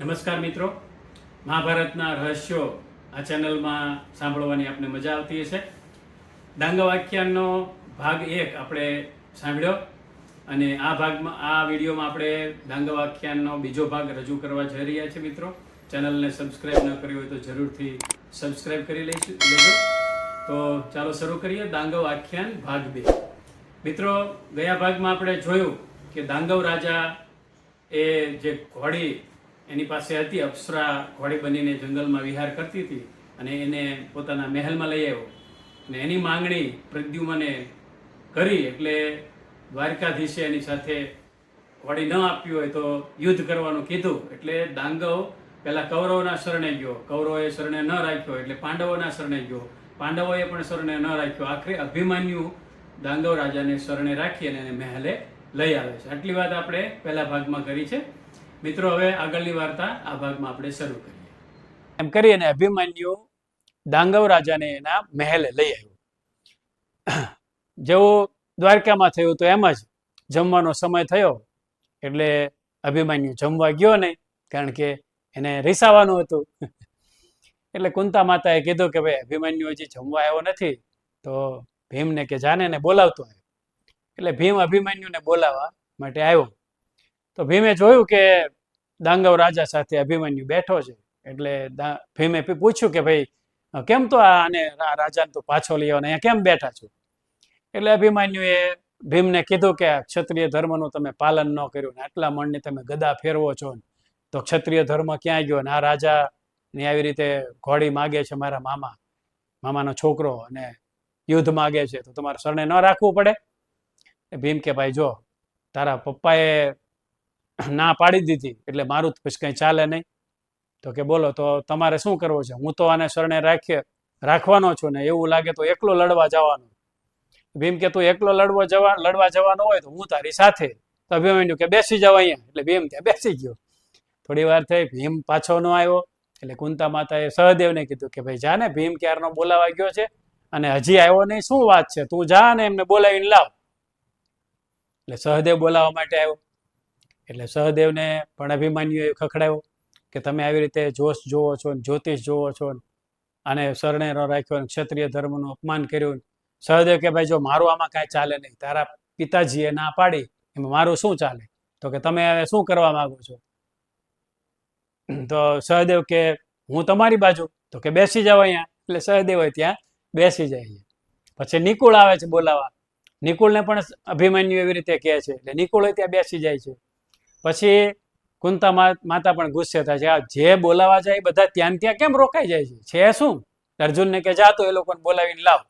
નમસ્કાર મિત્રો. મહાભારતના રહસ્યો આ ચેનલમાં સાંભળવાની આપને મજા આવતી હશે. દાંગવાખ્યાનનો ભાગ એક આપણે સાંભળ્યો અને આ ભાગમાં, આ વિડીયોમાં આપણે દાંગવાખ્યાનનો બીજો ભાગ રજૂ કરવા જઈ રહ્યા છીએ મિત્રો. ચેનલને સબસ્ક્રાઈબ ન કરી હોય તો જરૂરથી સબસ્ક્રાઈબ કરી લઈશું, લેજો. તો ચાલો શરૂ કરીએ દાંગવ આખ્યાન ભાગ બે. મિત્રો, ગયા ભાગમાં આપણે જોયું કે દાંગવ રાજા એ જે ઘોડી એની પાસે હતી, અપ્સરા ઘોડી બનીને જંગલમાં વિહાર કરતી હતી અને એને પોતાના મહેલમાં લઈ આવ્યો. અને એની માંગણી પ્રદ્યુમને કરી, એટલે દ્વારકાધીશે એની સાથે ઘોડી ન આપી હોય તો યુદ્ધ કરવાનું કીધું. એટલે ડાંગવ પહેલા કૌરવોના શરણે ગયો. કૌરવોએ શરણે ન રાખ્યો, એટલે પાંડવોના શરણે ગયો. પાંડવોએ પણ શરણે ન રાખ્યો. આખરે અભિમાન્યુ દાંગવ રાજાને શરણે રાખી અને એને મહેલે લઈ આવે છે. આટલી વાત આપણે પહેલા ભાગમાં કરી છે. મિત્રો, હવે આગળની વાર્તા આ ભાગમાં આપણે શરૂ કરીએ. એમ કરી અને અભિમન્યુ દાંગવ રાજાને એના મહેલે લઈ આવ્યો. જેવું દ્વારકામાં થયું તો એમ જ જમવાનો સમય થયો, એટલે અભિમન્યુ જમવા ગયો નહીં, કારણ કે એને રીસાવાનું હતું. એટલે કુંતા માતાએ કીધું કે ભાઈ, અભિમન્યુ હજી જમવા આવ્યો નથી, તો ભીમને કે જાને એને બોલાવતો આવ્યો. એટલે ભીમ અભિમન્યુને બોલાવવા માટે આવ્યો. તો ભીમે જોયું કે દાંગવ રાજા સાથે અભિમન્યુ બેઠો છે. એટલે ભીમે પૂછ્યું કે ભાઈ કેમ તો આને રાજાને તો પાછો લઈ અહીંયા કેમ બેઠા છો? એટલે અભિમન્યુએ ભીમને કીધું કે ક્ષત્રિય ધર્મનું તમે પાલન ન કર્યું ને આટલા મણની તમે ગદા ફેરવો છો ને, તો ક્ષત્રિય ધર્મ ક્યાં ગયો ને? આ રાજા ને આવી રીતે ઘોડી માગે છે મારા મામા, મામાનો છોકરો અને યુદ્ધ માગે છે, તો તમારે શરણે ન રાખવું પડે? ભીમ કે, ભાઈ, જો, તારા પપ્પાએ ના પાડી દીધી, એટલે મારું પછી કંઈ ચાલે નહીં. તો કે બોલો, તો તમારે શું કરવું છે? હું તો આને શરણે રાખીએ રાખવાનો છું ને એવું લાગે તો એકલો લડવા જવાનો. ભીમ કે તું એકલો લડવા જવા, લડવા જવાનો હોય તો હું તારી સાથે. તો અભિમન્યુ કે બેસી જાવ અહીંયા. એટલે ભીમ ત્યાં બેસી ગયો. થોડી વાર થઈ, ભીમ પાછો ન આવ્યો. એટલે કુંતા માતાએ સહદેવને કીધું કે ભાઈ જા ને ભીમ ક્યારનો બોલાવા ગયો છે? અને હજી આવ્યો નહીં, શું વાત છે? તું જા ને એમને બોલાવીને લાવ. એટલે સહદેવ બોલાવવા માટે આવ્યો. એટલે સહદેવને પણ અભિમાન્યુએ ખખડાવ્યો કે તમે આવી રીતે જોશ જોવો છો ને જ્યોતિષ જોવો છો ને અને શરણે ન રાખ્યો ને ક્ષત્રિય ધર્મનું અપમાન કર્યું સહદેવ કે ભાઈ જો મારું આમાં કાંઈ ચાલે નહીં, તારા પિતાજીએ ના પાડી, એમાં મારું શું ચાલે? તો કે તમે હવે શું કરવા માગો છો? તો સહદેવ કે હું તમારી બાજુ, તો કે બેસી જાવ અહીંયા. એટલે સહદેવ હોય ત્યાં બેસી જાય છે પછી નિકુળ આવે છે બોલાવા. નિકુળને પણ અભિમન્યુ એવી રીતે કહે છે. એટલે નિકુળ હોય ત્યાં બેસી જાય છે. પછી કુંતા માતા પણ ગુસ્સે થાય છે. આ જે બોલાવા જાય બધા ત્યાં ત્યાં કેમ રોકાઈ જાય છે? છે શું? અર્જુનને કે જાતો એ લોકોને બોલાવીને લાવ.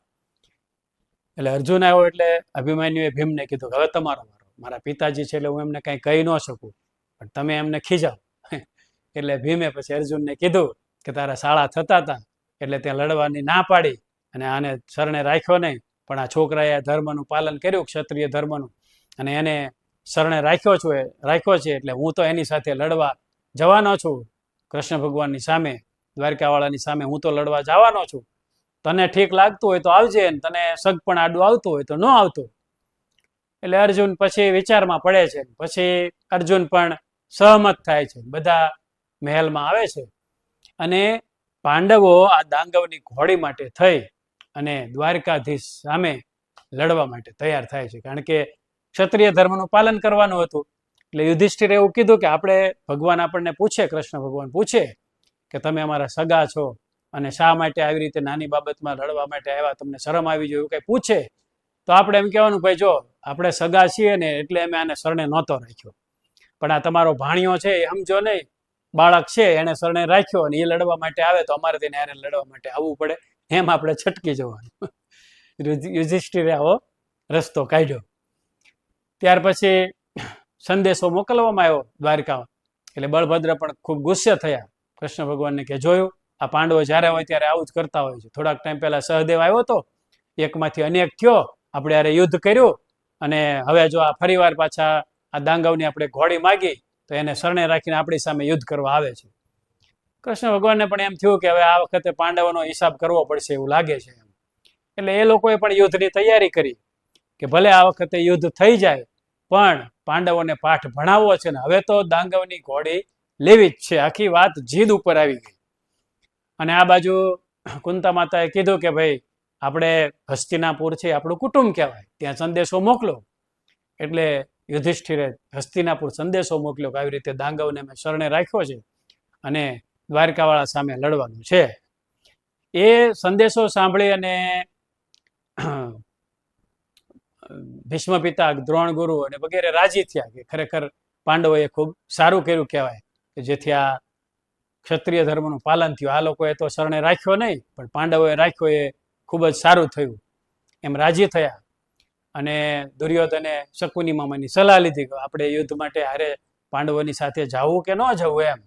એટલે અર્જુન આવ્યો એટલે અભિમાન્યુએ ભીમને કીધું હવે તમારો મારો મારા પિતાજી છે એટલે હું એમને કાંઈ કહી ન શકું. પણ તમે એમને ખીજાવ. એટલે ભીમે પછી અર્જુનને કીધું કે તારા શાળા થતા હતા એટલે ત્યાં લડવાની ના પાડી અને આને શરણે રાખ્યો નહીં. પણ આ છોકરાએ ધર્મનું પાલન કર્યું, ક્ષત્રિય ધર્મનું. અને એને શરણે રાખ્યો છું રાખ્યો છે એટલે હું તો એની સાથે લડવા જવાનો છું. કૃષ્ણ ભગવાનની સામે, દ્વારકાવાળાની સામે હું તો લડવા જવાનો છું. તને ઠીક લાગતું હોય તો આવજે ને તને સગ પણ આડું આવતું હોય તો ન આવતું. એટલે અર્જુન પછી વિચારમાં પડે છે પછી અર્જુન પણ સહમત થાય છે બધા મહેલમાં આવે છે. અને પાંડવો આ દાંગવની ઘોડી માટે થઈ અને દ્વારકાધીશ સામે લડવા માટે તૈયાર થાય છે. કારણ કે ક્ષત્રિય ધર્મનું પાલન કરવાનું હતું. એટલે યુધિષ્ઠિરે એવું કીધું કે આપણે ભગવાન આપણને પૂછે, કૃષ્ણ ભગવાન પૂછે કે તમે અમારા સગા છો અને શા માટે આવી રીતે નાની બાબતમાં લડવા માટે આવ્યા? તમને શરમ આવી જોઈએ એવું કંઈ પૂછે? તો આપણે એમ કહેવાનું, ભાઈ જો, આપણે સગા છીએ ને એટલે અમે આને શરણે નહોતો રાખ્યો. પણ આ તમારો ભાણિયો છે, એ સમજો નહીં. બાળક છે, એને શરણે રાખ્યો અને એ લડવા માટે આવે તો અમારે તેને હારે લડવા માટે આવવું પડે. એમ આપણે છટકી જવાનું. યુધિષ્ઠિરે આવો રસ્તો કાઢ્યો. ત્યાર પછી સંદેશો મોકલવામાં આવ્યો દ્વારકામાં. એટલે બળભદ્ર પણ ખૂબ ગુસ્સે થયા. કૃષ્ણ ભગવાનને કે, જોયું, આ પાંડવો જ્યારે હોય ત્યારે આવું જ કરતા હોય છે. થોડાક ટાઈમ પહેલા સહદેવ આવ્યો હતો. એકમાંથી અનેક થયો. આપણે યારે યુદ્ધ કર્યું અને હવે જો આ ફરીવાર પાછા આ દાંગવની આપણે ઘોડી માગી, તો એને શરણે રાખીને આપણી સામે યુદ્ધ કરવા આવે છે. કૃષ્ણ ભગવાનને પણ એમ થયું કે, હવે આ વખતે પાંડવોનો હિસાબ કરવો પડશે એવું લાગે છે. એટલે એ લોકોએ પણ યુદ્ધની તૈયારી કરી કે ભલે આ વખતે યુદ્ધ થઈ જાય પણ પાંડવોને પાઠ ભણાવવો છે ને, હવે તો દાંગવની ઘોડી લેવી જ છે. આખી વાત જીદ ઉપર આવી ગઈ. અને આ બાજુ કુંતા માતાએ કીધું કે ભાઈ, આપણે હસ્તિનાપુર છે, આપણું કુટુંબ કહેવાય. ત્યાં સંદેશો મોકલો. એટલે યુધિષ્ઠિરે હસ્તિનાપુર સંદેશો મોકલ્યો કે આવી રીતે દાંગવને મેં શરણે રાખ્યો છે અને દ્વારકાવાળા સામે લડવાનું છે. એ સંદેશો સાંભળી અને ભીષ્મ પિતા દ્રોણ ગુરુ અને વગેરે રાજી થયા કે ખરેખર પાંડવોએ ખૂબ સારું કર્યું કહેવાય કે જેથી આ ક્ષત્રિય ધર્મનું પાલન થયું. આ લોકોએ તો શરણે રાખ્યો નહીં, પણ પાંડવોએ રાખ્યો એ ખૂબ જ સારું થયું. એમ રાજી થયા અને દુર્યોધને શકુની મામાની સલાહ લીધી કે આપણે યુદ્ધ માટે હારે પાંડવોની સાથે જવું કે ન જવું એમ.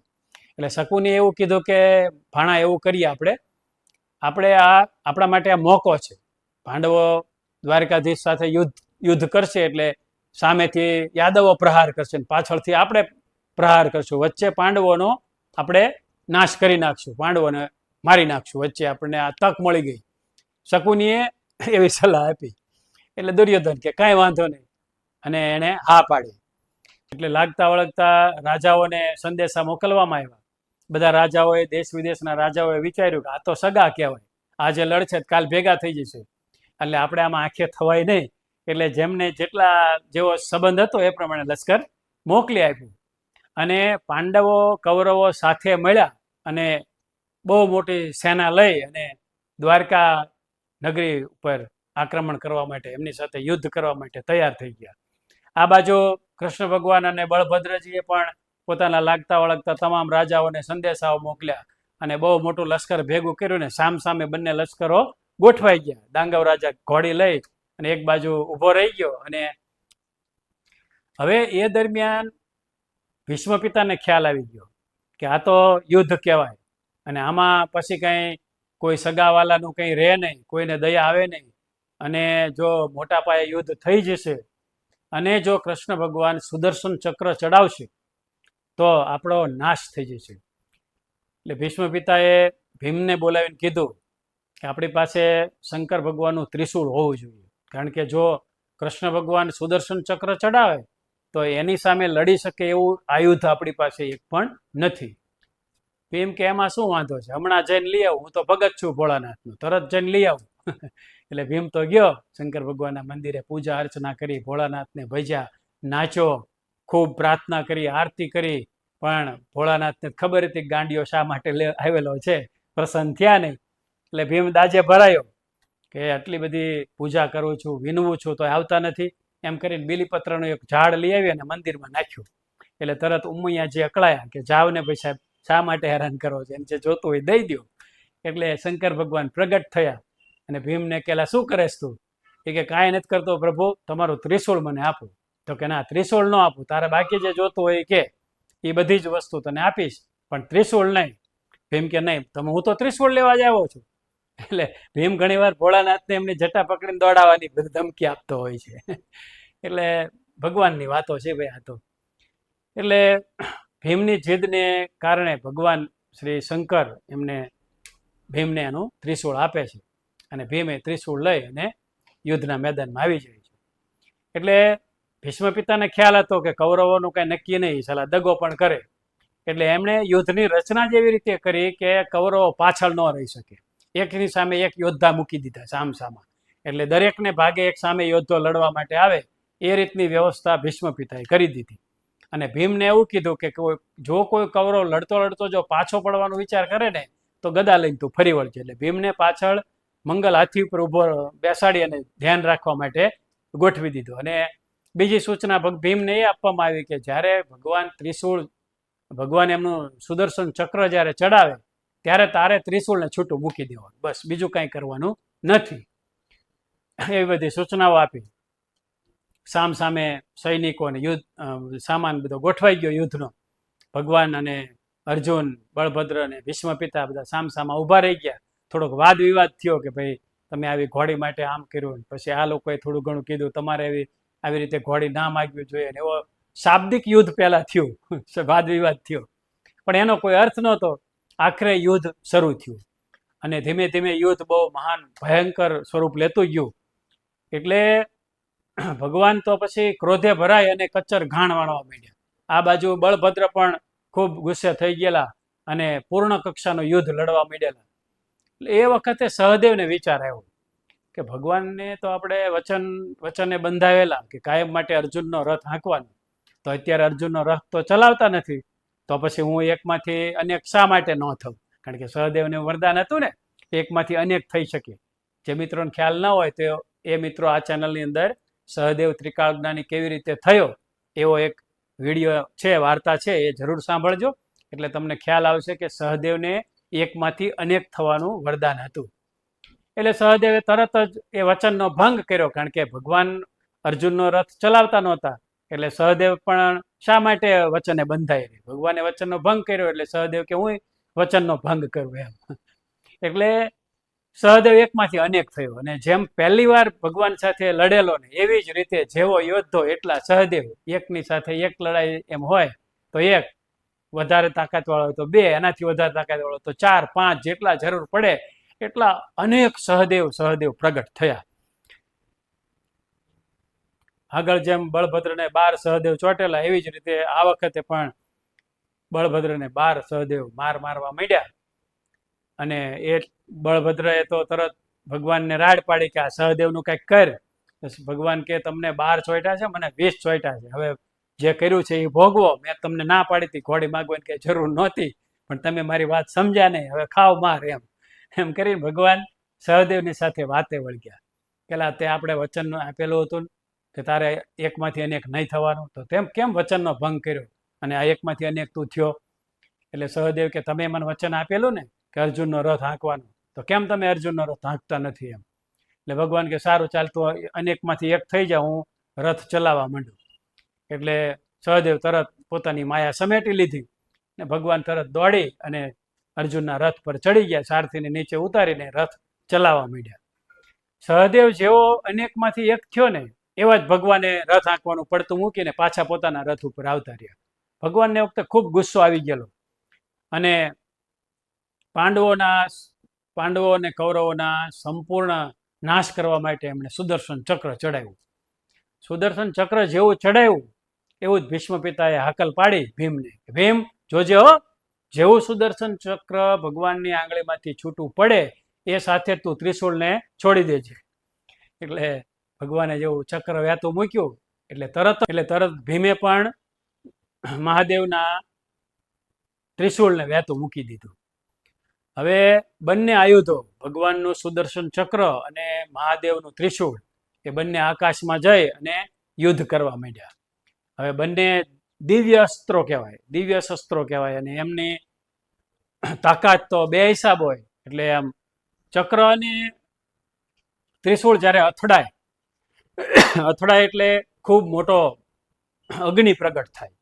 એટલે શકુની એવું કીધું કે ભાણા એવું કરીએ આપણે. આપણે આ, આપણા માટે આ મોકો છે. પાંડવો દ્વારકાધીશ સાથે યુદ્ધ યુદ્ધ કરશે એટલે સામેથી યાદવો પ્રહાર કરશે પાછળથી આપણે પ્રહાર કરશું. વચ્ચે પાંડવોનો આપણે નાશ કરી નાખશું. પાંડવોને મારી નાખશું. વચ્ચે આપણને આ તક મળી ગઈ. શકુનીએ એવી સલાહ આપી. એટલે દુર્યોધન કે કાંઈ વાંધો નહીં. અને એણે હા પાડી. એટલે લાગતા વળગતા રાજાઓને સંદેશા મોકલવામાં આવ્યા. બધા રાજાઓએ, દેશ વિદેશના રાજાઓએ વિચાર્યું કે આ તો સગા કહેવાય. આજે લડશે કાલ ભેગા થઈ જશે. એટલે આપણે આમાં આંખે થવાય નહીં. એટલે જેમને જેટલા જેવો સંબંધ હતો એ પ્રમાણે લશ્કર મોકલી આપ્યું. અને પાંડવો, કૌરવો સાથે મળ્યા અને બહુ મોટી સેના લઈ અને દ્વારકા નગરી ઉપર આક્રમણ કરવા માટે, એમની સાથે યુદ્ધ કરવા માટે તૈયાર થઈ ગયા. આ બાજુ કૃષ્ણ ભગવાન અને બળભદ્રજીએ પણ પોતાના લાગતા વળગતા તમામ રાજાઓને સંદેશાઓ મોકલ્યા અને બહુ મોટું લશ્કર ભેગું કર્યું ને સામ સામે બંને લશ્કરો ગોઠવાઈ ગયા. ડાંગવ રાજા ઘોડી લઈ અને એક બાજુ ઊભો રહી ગયો અને હવે એ દરમિયાન ભીષ્મ પિતાને ખ્યાલ આવી ગયો કે આ તો યુદ્ધ કહેવાય અને આમાં પછી કંઈ કોઈ સગાવાલાનું કંઈ રહે નહીં, કોઈને દયા આવે નહીં અને જો મોટા પાયે યુદ્ધ થઈ જશે અને જો કૃષ્ણ ભગવાન સુદર્શન ચક્ર ચડાવશે તો આપણો નાશ થઈ જશે. એટલે ભીષ્મ પિતાએ ભીમને બોલાવીને કીધું કે આપણી પાસે શંકર ભગવાનનું ત્રિશૂળ હોવું જોઈએ. કારણ કે જો કૃષ્ણ ભગવાન સુદર્શન ચક્ર ચડાવે, તો એની સામે લડી શકે એવું આયુધ આપણી પાસે એક પણ નથી. ભીમ કે એમાં શું વાંધો છે? હમણાં જઈને લઈ આવું. હું તો ભગત છું ભોળાનાથનું. તરત જઈને લઈ આવું. એટલે ભીમ તો ગયો. શંકર ભગવાનના મંદિરે પૂજા અર્ચના કરી, ભોળાનાથને ભજ્યા નાચો ખૂબ પ્રાર્થના કરી, આરતી કરી. પણ ભોળાનાથને ખબર હતી ગાંડીઓ શા માટે આવેલો છે? પ્રસન્ન થયા નહીં. એટલે ભીમ દાજે ભરાયો કે આટલી બધી પૂજા કરું છું, વિનવું છું તો આવતા નથી. એમ કરીને બીલીપત્રનું એક ઝાડ લઈ આવી અને મંદિરમાં નાખ્યું. એટલે તરત ઉમૈયા જે અકળાયા કે જાવ ને ભાઈ સાહેબ, શા માટે હેરાન કરો છો? એને જે જોતું હોય દઈ દો એટલે શંકર ભગવાન પ્રગટ થયા અને ભીમને કહેલા, શું કરેશ તું? એ કે, કાંઈ નથી કરતો પ્રભુ, તમારું ત્રિશૂળ મને આપો. તો કે, ના, ત્રિશૂળ ન આપું. તારે બાકી જે જોતું હોય કે, એ બધી જ વસ્તુ તને આપીશ, પણ ત્રિશૂળ નહીં. ભીમ કે, નહીં, તમે હું તો ત્રિશૂળ લેવા જ આવ્યો છું. એટલે ભીમ ઘણીવાર ભોળાનાથને એમની જટા પકડીને દોડાવવાની ધમકી આપતો હોય છે. એટલે ભગવાનની વાતો છે ભાઈ આ તો. એટલે ભીમની જીદને કારણે ભગવાન શ્રી શંકર એમને ભીમને એનું ત્રિશૂળ આપે છે અને ભીમે ત્રિશૂળ લઈ અને યુદ્ધના મેદાનમાં આવી જાય છે. એટલે ભીષ્મ પિતાને ખ્યાલ હતો કે કૌરવોનું કંઈ નક્કી નહીં સલાહ દગો પણ કરે. એટલે એમણે યુદ્ધની રચના જેવી રીતે કરી કે કૌરવો પાછળ ન રહી શકે. એકની સામે એક યોદ્ધા મૂકી દીધા સામ સામા એટલે દરેકને ભાગે એક સામે યોદ્ધો લડવા માટે આવે, એ રીતની વ્યવસ્થા ભીષ્મ પિતાએ કરી દીધી. અને ભીમને એવું કીધું કે કોઈ, જો કોઈ કૌરવ લડતો લડતો જો પાછો પડવાનો વિચાર કરે ને, તો ગદા લઈને તું ફરી વળજે. એટલે ભીમને પાછળ મંગલ હાથી ઉપર ઊભો બેસાડી અને ધ્યાન રાખવા માટે ગોઠવી દીધું. અને બીજી સૂચના ભીમને એ આપવામાં આવી કે જ્યારે ભગવાન ત્રિશૂળ, ભગવાન એમનું સુદર્શન ચક્ર જ્યારે ચડાવે ત્યારે તારે ત્રિશુળને છૂટું મૂકી દેવાનું. બસ, બીજું કાંઈ કરવાનું નથી. એવી બધી સૂચનાઓ આપી. સામ સામે સૈનિકોને યુદ્ધ સામાન બધો ગોઠવાઈ ગયો યુદ્ધનો. ભગવાન અને અર્જુન, બળભદ્ર અને ભીષ્મ બધા સામ સામા ઊભા રહી ગયા. થોડોક વાદ વિવાદ થયો કે ભાઈ, તમે આવી ઘોડી માટે આમ કર્યું પછી આ લોકોએ થોડું ઘણું કીધું, તમારે એવી આવી રીતે ઘોડી ના માગવી જોઈએ અને એવો શાબ્દિક યુદ્ધ પહેલા થયું. વાદ વિવાદ થયો. પણ એનો કોઈ અર્થ નહોતો. આખરે યુદ્ધ શરૂ થયું. અને ધીમે ધીમે યુદ્ધ બહુ મહાન, ભયંકર સ્વરૂપ લેતું ગયું. એટલે ભગવાન તો પછી ક્રોધે ભરાય અને કચ્ચર ઘાણ વાળવા માંડ્યા. આ બાજુ બળભદ્ર પણ ખૂબ ગુસ્સે થઈ ગયેલા અને પૂર્ણ કક્ષાનું યુદ્ધ લડવા માંડેલા. એટલે એ વખતે સહદેવને વિચાર આવ્યો કે ભગવાનને તો આપણે વચન, વચને બંધાવેલા કે કાયમ માટે અર્જુનનો રથ હાંકવાનો. તો અત્યારે અર્જુનનો રથ તો ચલાવતા નથી. તો પછી હું એકમાંથી અનેક શા માટે ન થઉં? કારણ કે સહદેવને વરદાન હતું ને, એકમાંથી અનેક થઈ શકે. જે મિત્રોને ખ્યાલ ન હોય તો એ મિત્રો આ ચેનલની અંદર સહદેવ ત્રિકાળ જ્ઞાની કેવી રીતે થયો, એવો એક વીડિયો છે, વાર્તા છે, એ જરૂર સાંભળજો. એટલે તમને ખ્યાલ આવશે કે સહદેવને એકમાંથી અનેક થવાનું વરદાન હતું. એટલે સહદેવે તરત જ એ વચનનો ભંગ કર્યો, કારણ કે ભગવાન અર્જુનનો રથ ચલાવતા નહોતા. એટલે સહદેવ પણ શા માટે વચને બંધાય રહી ભગવાને વચનનો ભંગ કર્યો એટલે સહદેવ કે હું વચનનો ભંગ કરું એમ. એટલે સહદેવ એકમાંથી અનેક થયો અને જેમ પહેલી વાર ભગવાન સાથે લડેલો ને એવી જ રીતે જેવો યોદ્ધો એટલા સહદેવ એકની સાથે એક લડાઈ એમ હોય તો એક, વધારે તાકાતવાળો હોય તો બે, એનાથી વધારે તાકાત વાળો તો ચાર, પાંચ જેટલા જરૂર પડે એટલા અનેક સહદેવ સહદેવ પ્રગટ થયા. આગળ જેમ બળભદ્રને બાર સહદેવ ચોટેલા, એવી જ રીતે આ વખતે પણ બળભદ્રને બાર સહદેવ માર મારવા માંડ્યા. અને એ બળભદ્રએ તો તરત ભગવાનને રાડ પાડી કે આ સહદેવનું કંઈક કર. ભગવાન કે, તમને બાર ચોઈટા છે, મને વીસ ચોઈટા છે. હવે જે કર્યું છે એ ભોગવો. મેં તમને ના પાડી હતી, ઘોડી માગવાની કઈ જરૂર નહોતી. પણ તમે મારી વાત સમજ્યા નહીં. હવે ખાવ માર એમ. એમ કરીને ભગવાન સહદેવની સાથે વાતે વળગ્યા. પેલા તે આપણે વચન આપેલું હતું કે તારે એકમાંથી અનેક નહીં થવાનું. તો તેમ કેમ વચનનો ભંગ કર્યો? અને આ એકમાંથી અનેક તું થયો? એટલે સહદેવ કે તમે મને વચન આપેલું ને કે અર્જુનનો રથ હાંકવાનો? તો કેમ તમે અર્જુનનો રથ હાંકતા નથી એમ? એટલે ભગવાન કે સારું ચાલતું અનેકમાંથી એક થઈ જાઉં હું રથ ચલાવવા માંડું. એટલે સહદેવ તરત પોતાની માયા સમેટી લીધી ને ભગવાન તરત દોડી અને અર્જુનના રથ પર ચડી ગયા, સારથીને નીચે ઉતારીને રથ ચલાવવા માંડ્યા. સહદેવ જેવો અનેકમાંથી એક થયો ને એવા જ ભગવાને રથ આંકવાનું પડતું મૂકીને પાછા પોતાના રથ ઉપર આવતા રહ્યા. ભગવાનને વખતે ખૂબ ગુસ્સો આવી ગયેલો. અને પાંડવોના પાંડવો અને કૌરવોના સંપૂર્ણ નાશ કરવા માટે એમણે સુદર્શન ચક્ર ચડાવ્યું. સુદર્શન ચક્ર જેવું ચડાવ્યું, એવું જ ભીષ્મ પિતાએ હાકલ પાડી ભીમને. ભીમ જોજે હો, જેવું સુદર્શન ચક્ર ભગવાનની આંગળીમાંથી છૂટું પડે, એ સાથે તું ત્રિશૂળને છોડી દેજે. એટલે ભગવાને જેવું ચક્ર વ્યાતું મૂક્યું, એટલે તરત એટલે તરત ભીમે પણ મહાદેવના ત્રિશુળને વ્યાતું મૂકી દીધું. હવે બંને આયુધો, ભગવાનનું સુદર્શન ચક્ર અને મહાદેવનું ત્રિશૂળ, એ બંને આકાશમાં જઈ અને યુદ્ધ કરવા માંડ્યા. હવે બંને દિવ્ય અસ્ત્રો કહેવાય, દિવ્ય શસ્ત્રો કહેવાય અને એમની તાકાત તો બે હિસાબ હોય, એટલે આમ ચક્ર અને ત્રિશૂળ જ્યારે અથડાય અથડાય એટલે ખૂબ મોટો અગ્નિ પ્રગટ થાય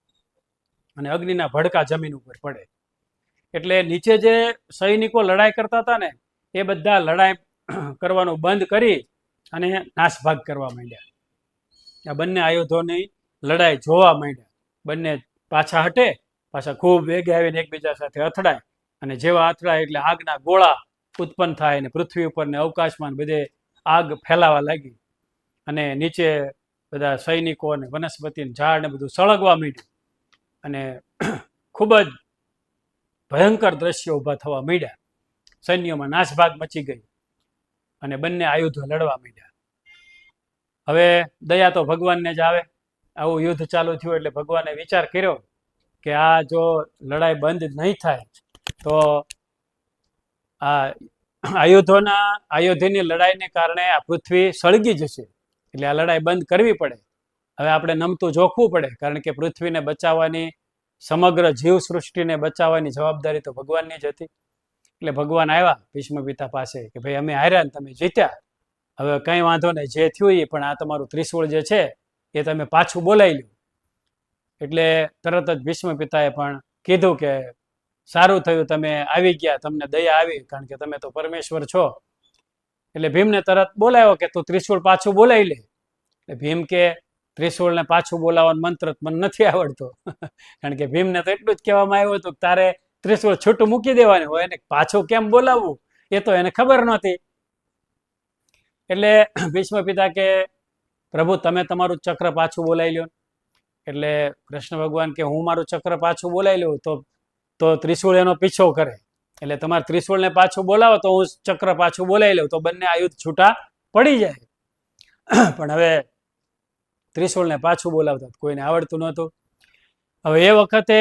અને અગ્નિના ભડકા જમીન ઉપર પડે. એટલે નીચે જે સૈનિકો લડાઈ કરતા હતા ને, એ બધા લડાઈ કરવાનું બંધ કરી અને નાશભાગ કરવા માંડ્યા. આ બંને આયુધોની લડાઈ જોવા માંડ્યા. બંને પાછા હટે, પાછા ખૂબ વેગે આવીને એકબીજા સાથે અથડાય અને જેવા અથડાય એટલે આગના ગોળા ઉત્પન્ન થાય અને પૃથ્વી ઉપર ને અવકાશમાં બધે આગ ફેલાવા લાગી. અને નીચે બધા સૈનિકો અને વનસ્પતિ ઝાડ ને બધું સળગવા માંડ્યું. અને ખૂબ જ ભયંકર દ્રશ્યો ઊભા થવા માંડ્યા. સૈન્યોમાં નાસભાગ મચી ગઈ અને બંને આયુધો લડવા માંડ્યા. હવે દયા તો ભગવાનને જ આવે. આવું યુદ્ધ ચાલુ થયું એટલે ભગવાને વિચાર કર્યો કે આ જો લડાઈ બંધ નહીં થાય, તો આ આયુધોના આયોધ્યની લડાઈને કારણે આ પૃથ્વી સળગી જશે. એટલે આ લડાઈ બંધ કરવી પડે. હવે આપણે નમતું જોખવું પડે, કારણ કે પૃથ્વીને બચાવવાની, સમગ્ર જીવ સૃષ્ટિને બચાવવાની જવાબદારી તો ભગવાનની જ હતી. એટલે ભગવાન આવ્યા, ભીષ્મ પિતા પાસે, કે ભાઈ, અમે હાર્યા તમે જીત્યા. હવે કંઈ વાંધો નહીં, જે થયું એ પણ આ તમારું ત્રિશૂળ જે છે, એ તમે પાછું બોલાવી લ્યું. એટલે તરત જ ભીષ્મ પિતાએ પણ કીધું કે, સારું થયું, તમે આવી ગયા, તમને દયા આવી, કારણ કે તમે તો પરમેશ્વર છો. એટલે ભીમને તરત બોલાવ્યો કે તું ત્રિશૂળ પાછું બોલાવી લે. એટલે ભીમ કે ત્રિશુળને પાછું બોલાવવાનો મંત્ર મને નથી આવડતો. કારણ કે ભીમને તો એટલું જ કહેવામાં આવ્યું હતું કે તારે ત્રિશૂળ છૂટું મૂકી દેવાનું હોય એને પાછું કેમ બોલાવવું? એ તો એને ખબર નહોતી. એટલે ભીષ્મ પિતા કે, પ્રભુ, તમે તમારું ચક્ર પાછું બોલાવી લ્યો. એટલે કૃષ્ણ ભગવાન કે, હું મારું ચક્ર પાછું બોલાવી લઉં તો તો ત્રિશુળ એનો પીછો કરે. એટલે તમારે ત્રિશુળને પાછું બોલાવો તો હું ચક્ર પાછું બોલાવી લઉં તો બંને આયુધ છૂટા પડી જાય. પણ હવે ત્રિશુળને પાછું બોલાવતા કોઈને આવડતું નહોતું. હવે એ વખતે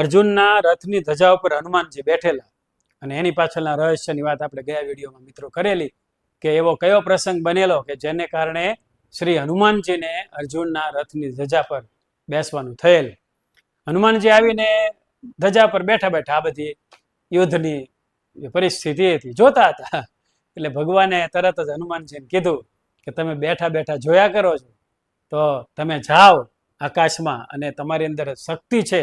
અર્જુનના રથની ધજા ઉપર હનુમાનજી બેઠેલા અને એની પાછળના રહસ્યની વાત આપણે ગયા વિડીયોમાં મિત્રો કરેલી કે એવો કયો પ્રસંગ બનેલો કે જેને કારણે શ્રી હનુમાનજીને અર્જુનના રથની ધજા પર બેસવાનું થયેલ. હનુમાનજી આવીને ધજા પર બેઠા બેઠા આ બધી યુદ્ધની પરિસ્થિતિ હતી, જોતા હતા. એટલે ભગવાને તરત જ હનુમાનજીને કીધું કે તમે બેઠા બેઠા જોયા કરો છો, તો તમે જાઓ આકાશમાં અને તમારી અંદર શક્તિ છે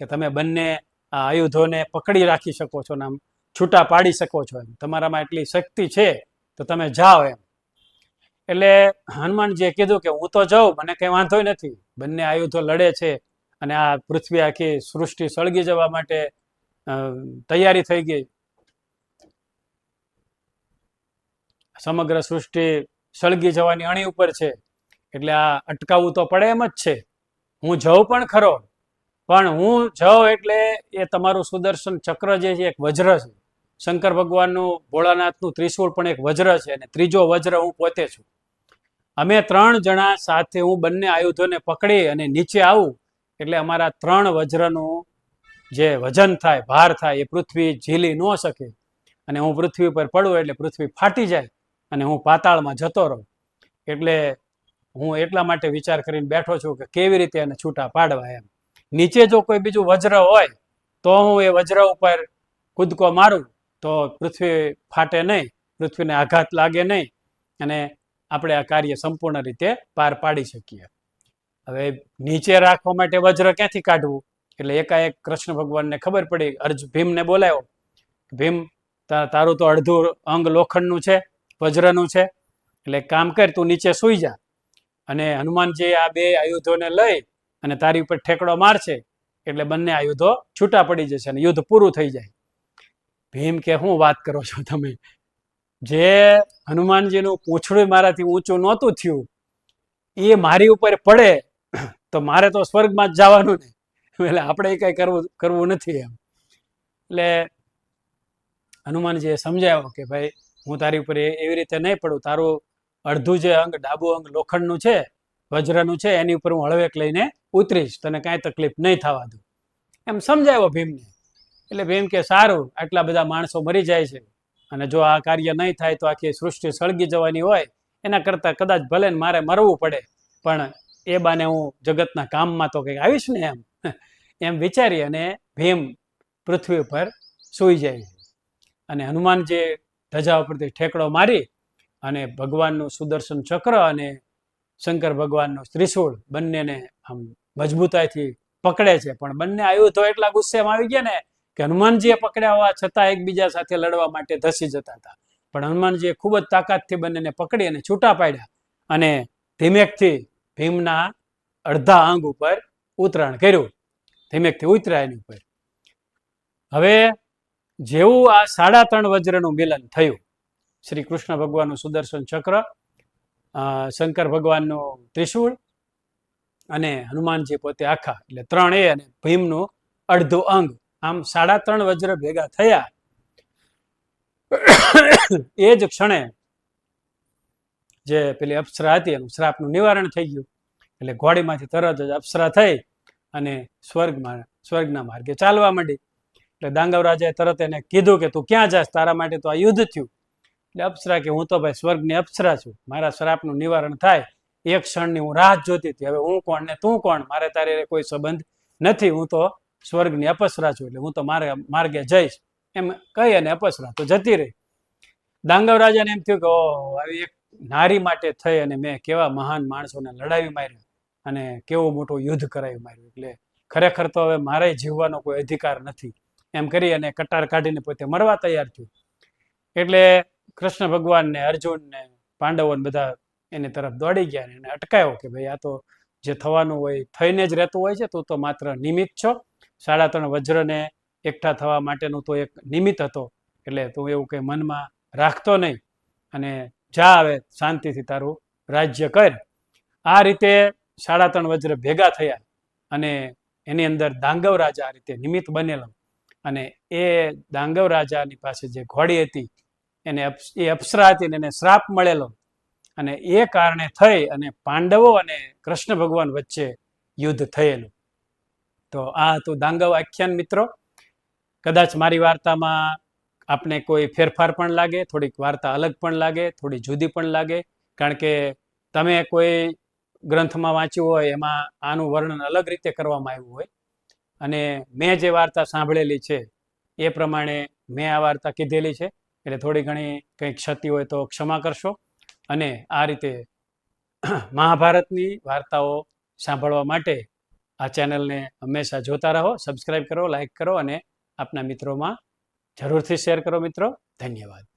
કે તમે બંને આ આયુધોને પકડી રાખી શકો છો ને આમ છૂટા પાડી શકો છો એમ. તમારામાં એટલી શક્તિ છે, તો તમે જાઓ એમ. એટલે હનુમાનજીએ કીધું કે હું તો જાઉં, મને કંઈ વાંધો નથી. બંને આયુધો લડે છે અને આ પૃથ્વી આખી સૃષ્ટિ સળગી જવા માટે તૈયારી થઈ ગઈ. સમગ્ર સૃષ્ટિ સળગી જવાની અણી ઉપર છે. એટલે આ અટકાવવું તો પડે એમ જ છે. હું જઉં પણ ખરો. પણ હું જાઉં એટલે એ તમારું સુદર્શન ચક્ર જે છે, એક વજ્ર છે. શંકર ભગવાનનું ભોળાનાથનું ત્રિશૂળ પણ એક વજ્ર છે અને ત્રીજો વજ્ર હું પોતે છું. અમે ત્રણ જણા સાથે હું બંને આયુધોને પકડી અને નીચે આવું. એટલે અમારા ત્રણ વજ્રનું જે વજન થાય, ભાર થાય, એ પૃથ્વી ઝીલી ન શકે. અને હું પૃથ્વી ઉપર પડું એટલે પૃથ્વી ફાટી જાય અને હું પાતાળમાં જતો રહું. એટલે હું એટલા માટે વિચાર કરીને બેઠો છું કે કેવી રીતે એને છૂટા પાડવા એમ. નીચે જો કોઈ બીજું વજ્ર હોય, તો હું એ વજ્ર ઉપર કૂદકો મારું, તો પૃથ્વી ફાટે નહીં, પૃથ્વીને આઘાત લાગે નહીં અને આપણે આ કાર્ય સંપૂર્ણ રીતે પાર પાડી શકીએ. હવે નીચે રાખવા માટે વજ્ર ક્યાંથી કાઢવું? એટલે એકાએક કૃષ્ણ ભગવાનને ખબર પડી, અર્જ ભીમને બોલાયો. ભીમ તારું તો અડધું અંગ લોખંડનું છે, વજ્રનું છે, એટલે કામ કર, તું નીચે સૂઈ જા. અને હનુમાનજી આ બે આયુધોને લઈ અને તારી ઉપર ઠેકડો મારશે, એટલે બંને આયુધો છૂટા પડી જશે અને યુદ્ધ પૂરું થઈ જાય. ભીમ કે શું વાત કરો છો તમે? જે હનુમાનજીનું પૂંછડું મારાથી ઊંચું નહોતું થયું, એ મારી ઉપર પડે, તો મારે તો સ્વર્ગમાં જ જવાનું ને એટલે આપણે કઈ કરવું કરવું નથી એમ. એટલે હનુમાનજીએ સમજાવ્યો કે ભાઈ, હું તારી ઉપર એવી રીતે નહીં પડું. તારું અડધું જે અંગ, ડાબું અંગ લોખંડનું છે, વજ્રનું છે, એની ઉપર હું હળવેક લઈને ઉતરીશ. તને કાંઈ તકલીફ નહીં થવા દઉં. એમ સમજાવ્યો ભીમને. એટલે ભીમ કે, સારું, આટલા બધા માણસો મરી જાય છે. અને જો આ કાર્ય નહીં થાય તો આખી સૃષ્ટિ સળગી જવાની હોય. એના કરતાં કદાચ ભલે મારે મરવું પડે. પણ એ બાને હું જગતના કામમાં તો કંઈક આવીશ ને એમ. એમ વિચારી અને ભીમ પૃથ્વી ઉપર સૂઈ જાય. અને હનુમાનજી ધજા ઉપરથી ઠેકડો મારી અને ભગવાનનું સુદર્શન ચક્ર અને શંકર ભગવાનનો ત્રિશૂળ બંનેને આમ મજબૂતાઈથી પકડે છે. પણ બંને આવ્યું તો એટલા ગુસ્સેમાં આવી ગયા ને કે હનુમાનજીએ પકડ્યા હોવા છતાં એકબીજા સાથે લડવા માટે ધસી જતા હતા. પણ હનુમાનજીએ ખૂબ જ તાકાતથી બંનેને પકડી અને છૂટા પાડ્યા અને ધીમેકથી ભીમના અડધા અંગ ઉપર ઉતરાણ કર્યું. ધીમેકથી ઉતર્યા એની ઉપર. હવે જેવું આ સાડા ત્રણ વજ્રનું મિલન થયું, શ્રી કૃષ્ણ ભગવાનનું સુદર્શન ચક્ર શંકર ભગવાનનું ત્રિશૂળ અને હનુમાનજી પોતે આખા, એટલે ત્રણ એ અને ભીમનું અડધું અંગ, આમ સાડા ત્રણ વજ્ર ભેગા થયા, એ જ ક્ષણે જે પેલી અપ્સરા હતી, એનું શ્રાપનું નિવારણ થઈ ગયું. એટલે ઘોડીમાંથી તરત જ અપ્સરા થઈ અને સ્વર્ગમાં સ્વર્ગના માર્ગે ચાલવા માંડી. એટલે દાંગવ રાજાએ તરત એને કીધું કે તું ક્યાં જાસ તારા માટે તો આ યુદ્ધ થયું. એટલે અપ્સરા કે હું તો ભાઈ સ્વર્ગની અપ્સરા છું. મારા શ્રાપનું નિવારણ થાય. એક ક્ષણની હું રાહ જોતી હતી. હવે હું કોણ ને તું કોણ? મારે તારે કોઈ સંબંધ નથી. હું તો સ્વર્ગની અપસરા છું. એટલે હું તો મારે માર્ગે જઈશ. એમ કહી અને અપસરા તો જતી રહી. દાંગવ રાજાને એમ થયું કે ઓ આવી એક નારી માટે થઈ અને મેં કેવા મહાન માણસોને લડાવી માર્યા. અને કેવો મોટું યુદ્ધ કરાવી માર્યું. એટલે ખરેખર તો હવે મારે જીવવાનો કોઈ અધિકાર નથી. એમ કરી અને કટાર કાઢીને પોતે મરવા તૈયાર થયું. એટલે કૃષ્ણ ભગવાન ને અર્જુન ને પાંડવો બધા એની તરફ દોડી ગયા અને અટકાયો કે ભાઈ આ તો જે થવાનું હોય, થઈને જ રહેતું હોય છે, તું તો માત્ર નિમિત્ત છો. સાડા ત્રણ વજ્રને એકઠા થવા માટેનું તો એક નિમિત્ત હતો. એટલે તું એવું કંઈ મનમાં રાખતો નહીં. અને જા આવે શાંતિથી તારું રાજ્ય કર. આ રીતે સાડા ત્રણ વજ્ર ભેગા થયા અને એની અંદર દાંગવ રાજા આ રીતે નિમિત્ત બનેલો. અને એ દાંગવ રાજાની પાસે જે ઘોડી હતી, એને એ અપ્સરા હતી એને શ્રાપ મળેલો. અને એ કારણે થઈ અને પાંડવો અને કૃષ્ણ ભગવાન વચ્ચે યુદ્ધ થયેલું. તો આ હતું દાંગવ આખ્યાન મિત્રો. કદાચ મારી વાર્તામાં આપને કોઈ ફેરફાર પણ લાગે, થોડીક વાર્તા અલગ પણ લાગે, થોડી જુદી પણ લાગે, કારણ કે તમે કોઈ ગ્રંથમાં વાંચ્યું હોય, એમાં આનું વર્ણન અલગ રીતે કરવામાં આવ્યું હોય. અને મેં જે વાર્તા સાંભળેલી છે, એ પ્રમાણે મેં આ વાર્તા કીધેલી છે. એટલે થોડી ઘણી કંઈક ક્ષતિ હોય તો ક્ષમા કરશો. અને આ રીતે મહાભારતની વાર્તાઓ સાંભળવા માટે આ ચેનલને હંમેશા જોતા રહો સબસ્ક્રાઈબ કરો લાઈક કરો અને આપના મિત્રોમાં જરૂરથી શેર કરો મિત્રો. ધન્યવાદ.